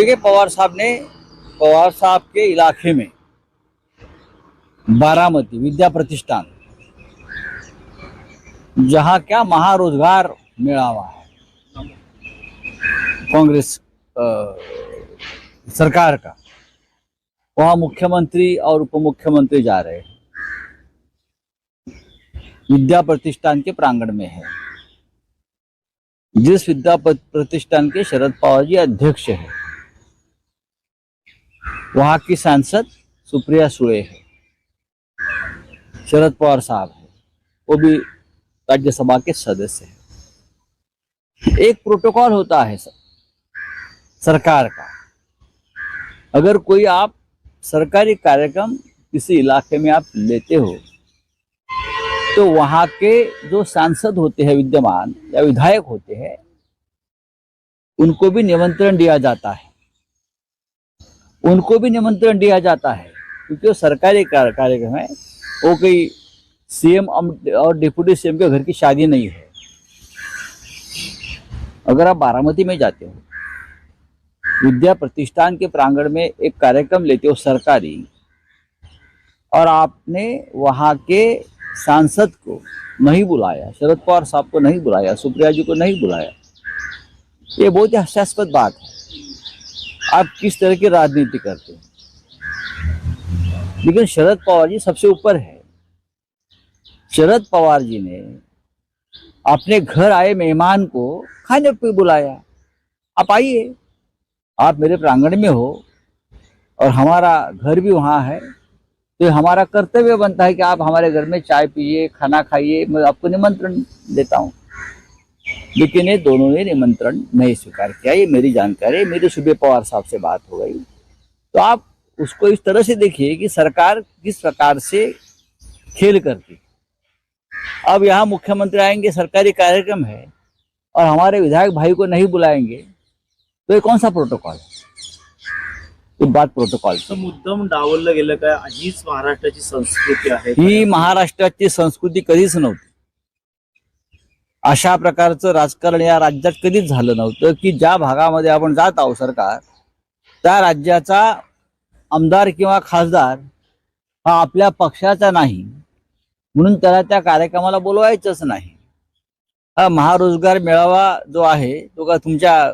देखिए, पवार साहब ने, पवार साहब के इलाके में बारामती विद्या प्रतिष्ठान, जहाँ क्या महारोजगार मेळावा है। कांग्रेस सरकार का, वहाँ मुख्यमंत्री और उप मुख्यमंत्री जा रहे हैं। विद्या प्रतिष्ठान के प्रांगण में है। जिस विद्या प्रतिष्ठान के शरद पवार जी अध्यक्ष है वहाँ की सांसद सुप्रिया सुळे है। शरद पवार साहब है। वो भी राज्यसभा के सदस्य है। एक प्रोटोकॉल होता है सर, सरकार का। अगर कोई आप सरकारी कार्यक्रम किसी इलाके में आप लेते हो तो वहाँ के जो सांसद होते हैं विद्यमान या विधायक होते हैं उनको भी निमंत्रण दिया जाता है। उनको भी निमंत्रण दिया जाता है। क्योंकि वो सरकारी कार्यक्रम है। वो कोई सीएम और डिप्यूटी सीएम के घर की शादी नहीं है। अगर आप बारामती में जाते हो, विद्या प्रतिष्ठान के प्रांगण में एक कार्यक्रम लेते हो सरकारी, और आपने वहाँ के सांसद को नहीं बुलाया, शरद पवार साहब को नहीं बुलाया, सुप्रिया जी को नहीं बुलाया, ये बहुत ही हास्यास्पद बात है। आप किस तरह की राजनीति करते हैं? लेकिन शरद पवार जी सबसे ऊपर है। शरद पवार जी ने अपने घर आए मेहमान को खाने पे बुलाया। आप आइए, आप मेरे प्रांगण में हो और हमारा घर भी वहाँ है। तो हमारा कर्तव्य बनता है कि आप हमारे घर में चाय पिए, खाना खाइए। मैं आपको निमंत्रण देता हूँ। लेकिन ये दोनों ने निमंत्रण नहीं स्वीकार किया। ये मेरी जानकारी है मेरी सुबह पवार साहब से बात हो गई। तो आप उसको इस तरह से देखिए कि सरकार किस प्रकार से खेल करती। अब यहाँ मुख्यमंत्री आएंगे सरकारी कार्यक्रम है और हमारे विधायक भाई को नहीं बुलाएंगे तो ये कौन सा प्रोटोकॉल है? बात प्रोटोकॉल मुद्दाम डावललं गेलं काय? हीच महाराष्ट्राची संस्कृती आहे. ही महाराष्ट्राची संस्कृती कधीच नव्हती. अशा प्रकारचं राजकारण या राज्यात कधीच झालं नव्हतं की ज्या भागामध्ये आपण जात आहोत सरकार त्या राज्याचा आमदार किंवा खासदार हा आपल्या पक्षाचा नाही. म्हणून त्याला त्या कार्यक्रमाला बोलवायचंच नाही. हा महारोजगार मेळावा जो आहे तो का तुमच्या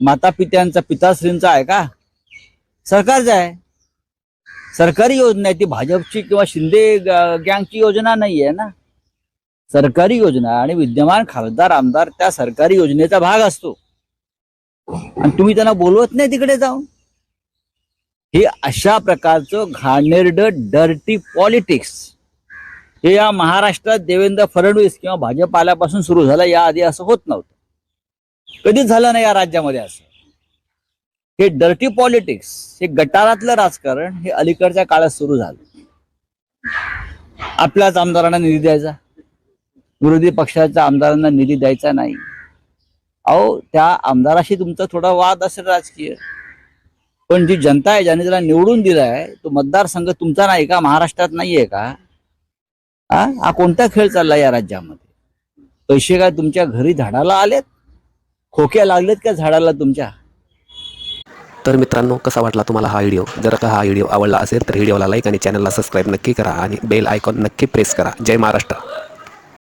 माता पित्यांचा पिताश्रींचा आहे का? सरकारचा आहे. सरकारी योजना आहे ती भाजपची किंवा शिंदे ग- गँगची योजना नाही आहे ना? सरकारी योजना आणि विद्यमान खासदार आमदार त्या सरकारी योजनेचा भाग असतो. आणि तुम्ही त्यांना बोलवत नाही तिकडे जाऊन. हे अशा प्रकारचं घाणेरड डर्टी पॉलिटिक्स हे या महाराष्ट्रात देवेंद्र फडणवीस किंवा भाजप आल्यापासून सुरू झालं याआधी असं होत नव्हतं. कधीच झालं नाही या राज्यामध्ये असं. हे डर्टी पॉलिटिक्स हे गटारातलं राजकारण हे अलीकडच्या काळात सुरू झालं. आपल्याच आमदारांना निधी द्यायचा. विरोधी पक्षाच्या आमदारांना निधी द्यायचा नाही. अहो त्या आमदाराशी तुमचा थोडा वाद असेल राजकीय. पण जी जनता आहे ज्याने त्याला निवडून दिला आहे तो मतदारसंघ तुमचा नाही का? महाराष्ट्रात नाहीये का? हा हा कोणता खेळ चालला या राज्यामध्ये? पैसे काय तुमच्या घरी झाडाला आलेत? खोक्या लागलेत का झाडाला तुमच्या? तर मित्रांनो कसा वाटला तुम्हाला हा व्हिडिओ? जर का हा व्हिडिओ आवडला असेल तर व्हिडिओला लाईक आणि चॅनलला सबस्क्राईब नक्की करा आणि बेल आयकॉन नक्की प्रेस करा. जय महाराष्ट्र.